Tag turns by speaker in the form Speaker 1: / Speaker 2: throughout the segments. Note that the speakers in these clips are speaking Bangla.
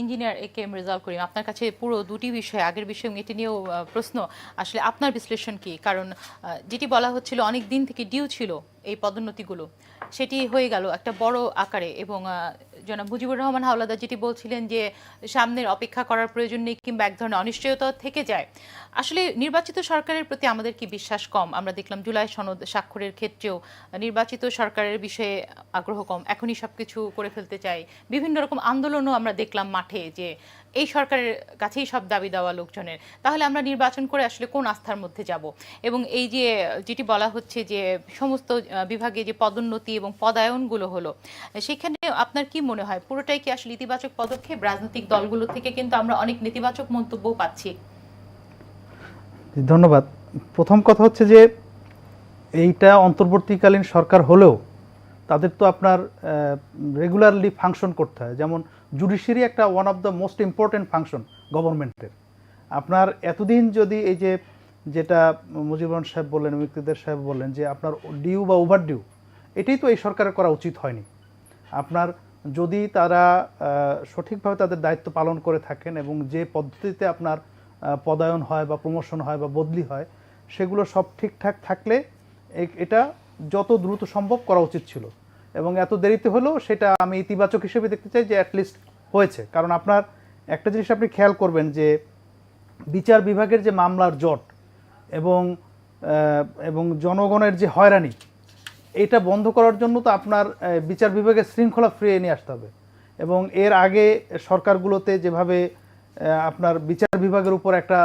Speaker 1: ইঞ্জিনিয়ার এ কে রেজাল করিম, আপনার কাছে পুরো দুটি বিষয়, আগের বিষয় এটি নিয়েও প্রশ্ন। আসলে আপনার বিশ্লেষণ কি? কারণ যেটি বলা হচ্ছিল, অনেক দিন থেকে ডিউ ছিল এই পদোন্নতিগুলো। সেটি হয়ে গেল একটা বড় আকারে এবং জনাব মুজিবুর রহমান হাওলাদার যেটি বলছিলেন যে সামনের অপেক্ষা করার প্রয়োজন নেই কিংবা এক ধরনের অনিশ্চয়তা থেকে যায়। আসলে নির্বাচিত সরকারের প্রতি আমাদের কি বিশ্বাস কম? আমরা দেখলাম জুলাই সনদ স্বাক্ষরের ক্ষেত্রেও নির্বাচিত সরকারের বিষয়ে আগ্রহ কম। এখনই সব কিছু করে ফেলতে চাই। বিভিন্ন রকম আন্দোলনও আমরা দেখলাম মাঠে যে এই সরকারের কাছেই সব দাবি দেওয়া লোকজনের। তাহলে আমরা নির্বাচন করে আসলে কোন আস্থার মধ্যে যাব? এবং এই যে, যেটি বলা হচ্ছে যে সমস্ত বিভাগে যে পদোন্নতি এবং পদায়নগুলো হলো। সেখানে আপনার কি মনে হয়? পুরোটাই কি আসলে ইতিবাচক পদক্ষেপ? রাজনৈতিক দলগুলো থেকে কিন্তু আমরা অনেক নেতিবাচক মন্তব্যও পাচ্ছি।
Speaker 2: ধন্যবাদ। প্রথম কথা হচ্ছে যে, এইটা অন্তর্বর্তীকালীন সরকার হলেও তাদের তো আপনার রেগুলারলি ফাংশন করতে হয়। যেমন জুডিশিয়ারি একটা one of the most important function গভর্নমেন্টের আপনার এতদিন যদি এই যে, যেটা মুজিবুর রহমান সাহেব বললেন, মুক্তিদের সাহেব বললেন যে, আপনার ডিউ বা ওভার ডিউ এটাই তো এই সরকারের করা উচিত হয়নি। আপনার যদি তারা সঠিকভাবে তাদের দায়িত্ব পালন করে থাকেন এবং যে পদ্ধতিতে আপনার পদায়ন হয় বা প্রমোশন হয় বা বদলি হয়, সেগুলো সব ঠিকঠাক থাকলে এটা যত দ্রুত সম্ভব করা উচিত ছিল। এবং এত দেরিতে হলেও সেটা আমি ইতিবাচক হিসেবে দেখতে চাই যে অ্যাটলিস্ট হয়েছে। কারণ আপনার একটা জিনিস আপনি খেয়াল করবেন যে বিচার বিভাগের যে মামলার জট এবং এবং জনগণের যে হয়রানি এটা বন্ধ করার জন্য তো আপনার বিচার বিভাগের শৃঙ্খলা ফিরিয়ে নিয়ে আসতে হবে। এবং এর আগে সরকারগুলোতে যেভাবে আপনার বিচার বিভাগের উপর একটা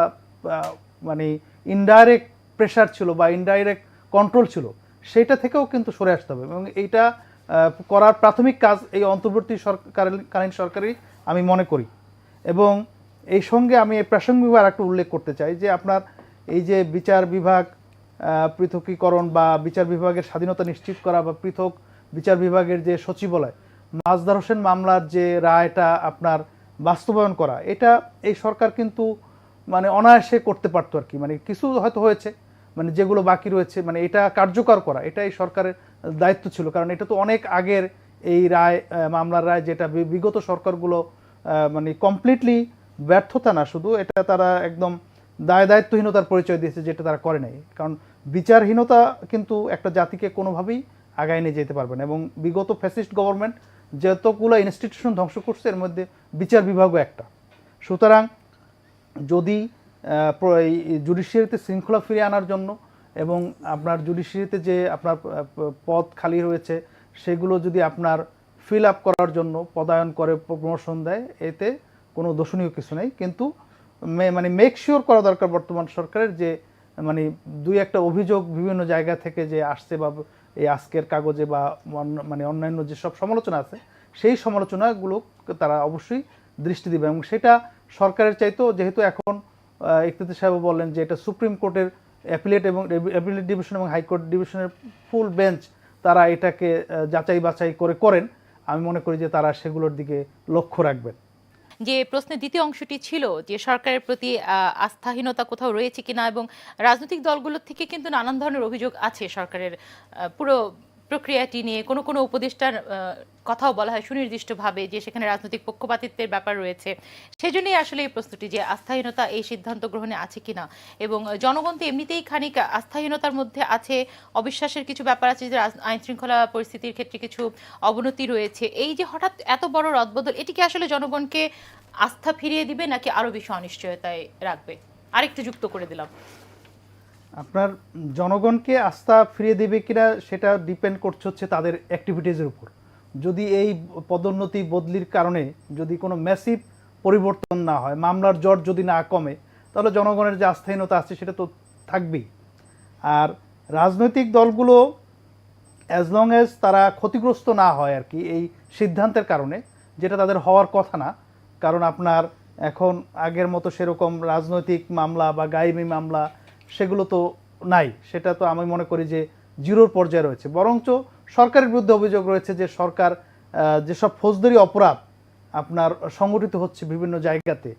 Speaker 2: মানে ইনডাইরেক্ট প্রেশার ছিল বা ইনডাইরেক্ট কন্ট্রোল ছিল, সেটা থেকেও কিন্তু সরে আসতে হবে। এবং এইটা করার প্রাথমিক কাজ এই অন্তর্বর্তী সরকারকালীন সরকারই আমি মনে করি। এবং এই সঙ্গে আমি প্রাসঙ্গিকভাবে একটা উল্লেখ করতে চাই যে আপনার এই যে বিচার বিভাগ পৃথকীকরণ বা বিচার বিভাগের স্বাধীনতা নিশ্চিত করা বা পৃথক বিচার বিভাগের যে সচিবালয়, মাজদার হোসেন মামলার যে রায়টা আপনার বাস্তবায়ন করা, এটা এই সরকার কিন্তু মানে অনায়াসে করতে পারতো আর কি। মানে কিছু হয়তো হয়েছে মানে যেগুলো বাকি রয়েছে মানে এটা কার্যকর করা, এটা এই সরকারের দায়িত্ব ছিল। কারণ এটা তো অনেক আগের এই রায় মামলার রায় যেটা বিগত সরকারগুলো মানে কমপ্লিটলি ব্যর্থতা না, শুধু এটা তারা একদম দায় দায়িত্বহীনতার পরিচয় দিয়েছে যেটা তারা করে নাই। কারণ বিচারহীনতা কিন্তু একটা জাতিকে কোনোভাবেই আগায় নিয়ে যেতে পারবে না। এবং বিগত ফ্যাসিস্ট গভর্নমেন্ট যতগুলো ইনস্টিটিউশন ধ্বংস করছে, এর মধ্যে বিচার বিভাগও একটা। সুতরাং যদি জুডিশিয়ারিতে শৃঙ্খলা ফিরিয়ে আনার জন্য এবং আপনার জুডিশিয়ারিতে যে আপনার পদ খালি রয়েছে, সেগুলো যদি আপনার ফিল আপ করার জন্য পদায়ন করে, প্রমোশন দেয়, এতে কোনো দোষণীয় কিছু নেই। কিন্তু মানে মেক শিওর করা দরকার বর্তমান সরকারের যে মানে দুই একটা অভিযোগ বিভিন্ন জায়গা থেকে যে আসছে বা এই আজকের কাগজে বা মানে অন্যান্য যেসব সমালোচনা আছে, সেই সমালোচনাগুলো তারা অবশ্যই দৃষ্টি দিবে এবং সেটা সরকারের চাইতেও যেহেতু এখন ইকতিতে সাহেব বললেন যে এটা সুপ্রিম কোর্টের অ্যাপিলেট এবং অ্যাপিলেট ডিভিশন এবং হাইকোর্ট ডিভিশনের ফুল বেঞ্চ তারা এটাকে যাচাই বাছাই করে করেন। আমি মনে করি যে তারা সেগুলোর দিকে লক্ষ্য রাখবেন।
Speaker 1: যে প্রশ্নের দ্বিতীয় অংশটি ছিল যে সরকারের প্রতি আস্থাহীনতা কোথাও রয়েছে কিনা এবং রাজনৈতিক দলগুলোর থেকে কিন্তু নানান ধরনের অভিযোগ আছে সরকারের পুরো প্রক্রিয়াটি নিয়ে কোনো কোনো উপদেষ্টার কথাও বলা হয় সুনির্দিষ্টভাবে যে সেখানে রাজনৈতিক পক্ষপাতিত্বের ব্যাপার রয়েছে। সেজন্যই আসলে এই প্রশ্নটি যে আস্থাহীনতা এই সিদ্ধান্ত গ্রহণে আছে কিনা এবং জনগণ তো এমনিতেই খানিক আস্থাহীনতার মধ্যে আছে। অবিশ্বাসের কিছু ব্যাপার আছে যে আইন শৃঙ্খলা পরিস্থিতির ক্ষেত্রে কিছু অবনতি রয়েছে। এই যে হঠাৎ এত বড় রদবদল, এটি কি আসলে জনগণকে আস্থা ফিরিয়ে দিবে নাকি আরও বেশি অনিশ্চয়তায় রাখবে? আরেকটু যুক্ত করে দিলাম।
Speaker 2: আপনার জনগণকে আস্থা ফিরিয়ে দেবে কিনা সেটা ডিপেন্ড করছে হচ্ছে তাদের অ্যাক্টিভিটিজের উপর। যদি এই পদোন্নতি বদলির কারণে যদি কোনো ম্যাসিভ পরিবর্তন না হয়, মামলার জট যদি না কমে, তাহলে জনগণের যে আস্থাহীনতা আছে সেটা তো থাকবেই। আর রাজনৈতিক দলগুলো অ্যাজ লং অ্যাজ তারা ক্ষতিগ্রস্ত না হয় আর কি, এই সিদ্ধান্তের কারণে, যেটা তাদের হওয়ার কথা না, কারণ আপনার এখন আগের মতো সেরকম রাজনৈতিক মামলা বা গায়েবী মামলা সেগুলো তো নাই। সেটা তো আমি মনে করি যে জিরোর পর্যায়ে রয়েছে। বরঞ্চ সরকারের বিরুদ্ধে অভিযোগ রয়েছে যে সরকার যেসব ফৌজদারি অপরাধ আপনার সংগঠিত হচ্ছে বিভিন্ন জায়গাতে,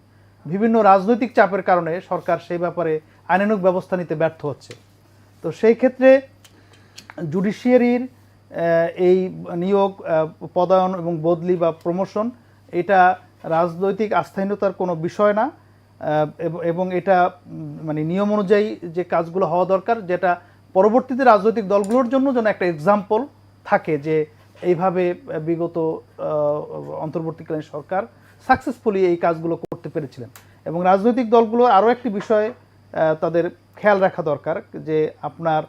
Speaker 2: বিভিন্ন রাজনৈতিক চাপের কারণে সরকার সেই ব্যাপারে আইনানুক ব্যবস্থা নিতে ব্যর্থ হচ্ছে। তো সেই ক্ষেত্রে জুডিশিয়ারির এই নিয়োগ পদায়ন এবং বদলি বা প্রমোশন, এটা রাজনৈতিক আস্থাহীনতার কোনো বিষয় না। এব- এটা মানে নিয়ম অনুযায়ী যে কাজগুলো হওয়া দরকার, যেটা পরবর্তীতে রাজনৈতিক দলগুলোর জন্য যেন একটা এক্সাম্পল থাকে যে এইভাবে বিগত অন্তর্বর্তীকালীন সরকার সাকসেসফুলি এই কাজগুলো করতে পেরেছিলেন। এবং রাজনৈতিক দলগুলো আরও একটি বিষয় তাদের খেয়াল রাখা দরকার যে আপনার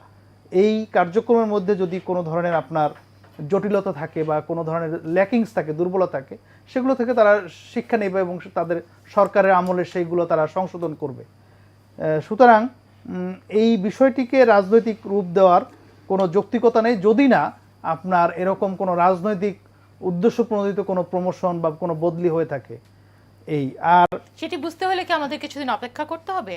Speaker 2: এই কার্যক্রমের মধ্যে যদি কোনো ধরনের আপনার জটিলতা থাকে বা কোনো ধরনের ল্যাকিংস থাকে দুর্বলতা থাকে সেগুলো থেকে তারা শিক্ষা নেবে এবং তাদের সরকারের আমলে সেইগুলো তারা সংশোধন করবে। সুতরাং এই বিষয়টিকে রাজনৈতিক রূপ দেওয়ার কোনো যৌক্তিকতা নেই। যদি না আপনার এরকম কোনো রাজনৈতিক উদ্দেশ্য প্রণোদিত কোনো প্রমোশন বা কোনো বদলি হয়ে থাকে। এই আর
Speaker 1: সেটি বুঝতে হলে কি আমাদের কিছুদিন অপেক্ষা করতে হবে?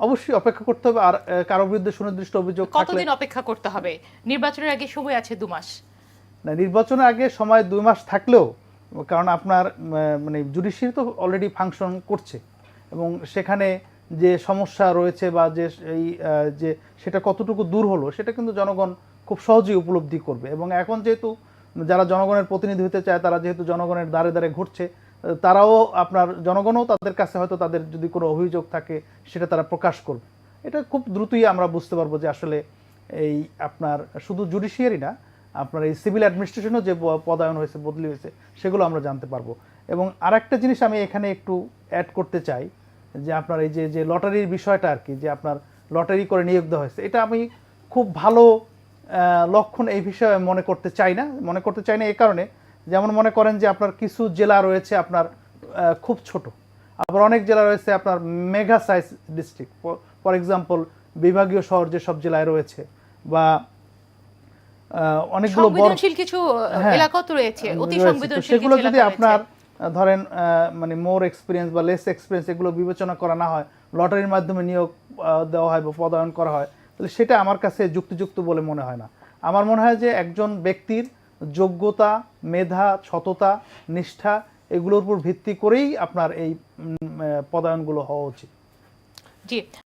Speaker 2: অবশ্যই অপেক্ষা করতে হবে। আর কারও বিরুদ্ধে সুনির্দিষ্ট অভিযোগ
Speaker 1: কতদিন অপেক্ষা করতে হবে? নির্বাচনের আগে সময় আছে দু মাস।
Speaker 2: নির্বাচনের আগে সময় দুই মাস থাকলেও, কারণ আপনার মানে জুডিশিয়ারি তো অলরেডি ফাংশন করছে। এবং সেখানে যে সমস্যা রয়েছে বা যে এই যে সেটা কতটুকু দূর হলো, সেটা কিন্তু জনগণ খুব সহজেই উপলব্ধি করবে। এবং এখন যেহেতু যারা জনগণের প্রতিনিধি হতে চায়, তারা যেহেতু জনগণের দ্বারে দ্বারে ঘুরছে, তারাও আপনার, জনগণও তাদের কাছে হয়তো তাদের যদি কোনো অভিযোগ থাকে, সেটা তারা প্রকাশ করবে। এটা খুব দ্রুতই আমরা বুঝতে পারব যে আসলে এই আপনার শুধু জুডিশিয়ারি না আপনার এই সিভিল অ্যাডমিনিস্ট্রেশনও যে পদায়ন হয়েছে, বদলি হয়েছে, সেগুলো আমরা জানতে পারব। এবং আরেকটা জিনিস আমি এখানে একটু অ্যাড করতে চাই, যে আপনার এই যে যে লটারির বিষয়টা আর কি, যে আপনার লটারি করে নিয়োগ দেওয়া হয়েছে, এটা আমি খুব ভালো লক্ষণ এই বিষয়ে মনে করতে চাই না। মনে করতে চাই না এই কারণে, যেমন মনে করেন যে আপনার কিছু জেলা রয়েছে আপনার খুব ছোট। আবার অনেক জেলা রয়েছে আপনার mega size district. For example, বিভাগীয় শহর যেসব জেলায় রয়েছে, বা অনেকগুলো
Speaker 1: সংবেদনশীল কিছু
Speaker 2: হ্যাঁ,
Speaker 1: এলাকা তো রয়েছে অতি সংবেদনশীল
Speaker 2: সেগুলো যদি আপনার ধরেন মানে মোর এক্সপিরিয়েন্স বা লেস এক্সপিরিয়েন্স এগুলো বিবেচনা করা না হয় লটারির মাধ্যমে নিয়োগ দেওয়া হয় বা পদায়ন করা হয় তাহলে সেটা আমার কাছে যুক্তিযুক্ত বলে মনে হয় না। আমার মনে হয় যে একজন ব্যক্তির যোগ্যতা মেধা সততা নিষ্ঠা এগুলোর উপর ভিত্তি করেই আপনার এই পদায়নগুলো হওয়া উচিত।
Speaker 1: জি।